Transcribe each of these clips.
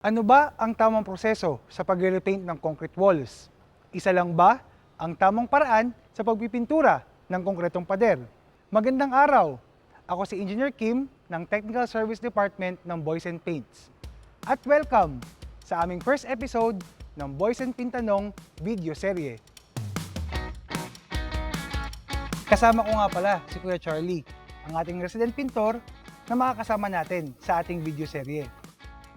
Ano ba ang tamang proseso sa pagre-repaint ng concrete walls? Isa lang ba ang tamang paraan sa pagpipintura ng konkretong pader? Magandang araw! Ako si Engineer Kim ng Technical Service Department ng Boys and Paints. At welcome sa aming first episode ng Boys and Pintanong video serye. Kasama ko nga pala si Kuya Charlie, ang ating resident pintor na makakasama natin sa ating video serye.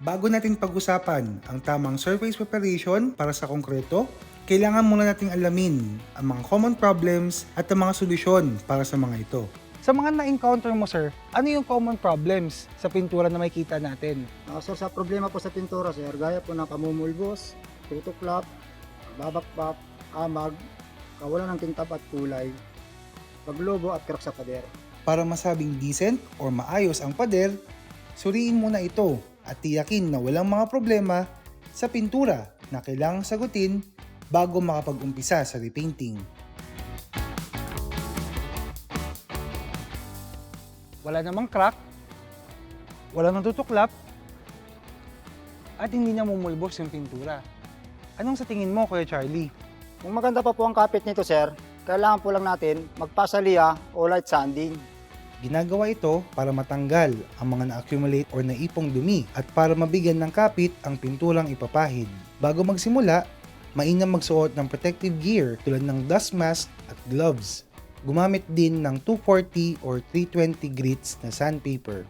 Bago natin pag-usapan ang tamang surface preparation para sa konkreto, kailangan muna nating alamin ang mga common problems at ang mga solusyon para sa mga ito. Sa mga na-encounter mo, sir, ano yung common problems sa pintura na makikita natin? Ah, sir, sa problema po sa pintura, sir, gaya po ng kamumulbos, tutuklap, babakpak, amag, kawalan ng kintab at kulay, paglobo at crack sa pader. Para masabing decent or maayos ang pader, suriin muna ito at tiyakin na walang mga problema sa pintura na kailangang sagutin bago makapag-umpisa sa repainting. Wala namang crack, wala nang tutuklap, at hindi na mumulbos yung pintura. Anong sa tingin mo, Kuya Charlie? Kung maganda pa po ang kapit nito, sir, kailangan po lang natin magpasaliya o light sanding. Ginagawa ito para matanggal ang mga na-accumulate or naipong dumi at para mabigyan ng kapit ang pinturang ipapahid. Bago magsimula, mainam magsuot ng protective gear tulad ng dust mask at gloves. Gumamit din ng 240 or 320 grits na sandpaper.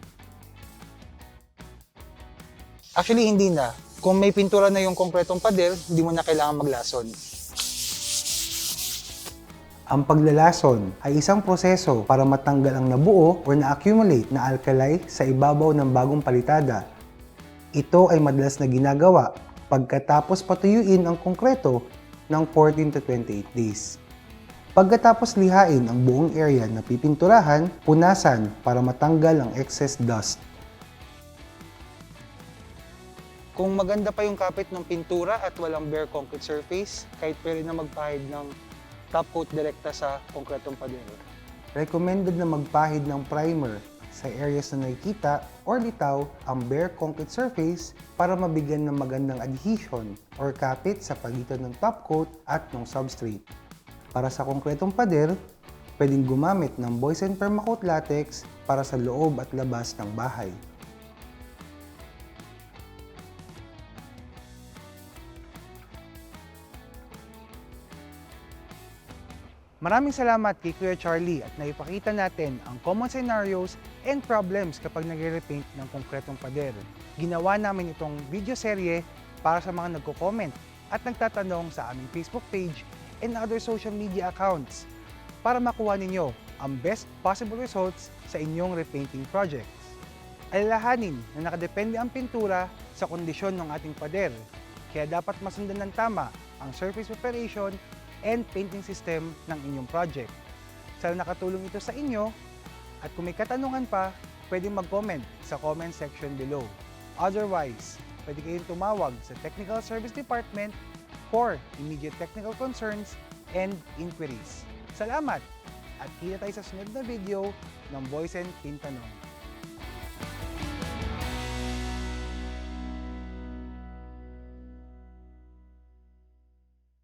Actually, hindi na. Kung may pintura na yung konkretong pader, hindi mo na kailangan maglason. Ang paglalason ay isang proseso para matanggal ang nabuo o na-accumulate na alkali sa ibabaw ng bagong palitada. Ito ay madalas na ginagawa pagkatapos patuyuin ang konkreto ng 14 to 28 days. Pagkatapos lihain ang buong area na pipinturahan, punasan para matanggal ang excess dust. Kung maganda pa yung kapit ng pintura at walang bare concrete surface, kahit pwede na magpahid ng top coat direkta sa konkretong pader. Recommended na magpahid ng primer sa areas na nakikita or litaw ang bare concrete surface para mabigyan ng magandang adhesion or kapit sa pagitan ng top coat at ng substrate. Para sa konkretong pader, pwedeng gumamit ng Boys and Permacoat Latex para sa loob at labas ng bahay. Maraming salamat kay Kuya Charlie at naipakita natin ang common scenarios and problems kapag nagre-repaint ng konkretong pader. Ginawa namin itong video serye para sa mga nagko-comment at nagtatanong sa aming Facebook page and other social media accounts para makuha ninyo ang best possible results sa inyong repainting projects. Alalahanin na nakadepende ang pintura sa kondisyon ng ating pader, kaya dapat masundan ng tama ang surface preparation and painting system ng inyong project. Sana nakatulong ito sa inyo at kung may katanungan pa, pwedeng mag-comment sa comment section below. Otherwise, pwede kayong tumawag sa Technical Service Department for immediate technical concerns and inquiries. Salamat! At kita tayo sa sunod na video ng Boys and Pintanong.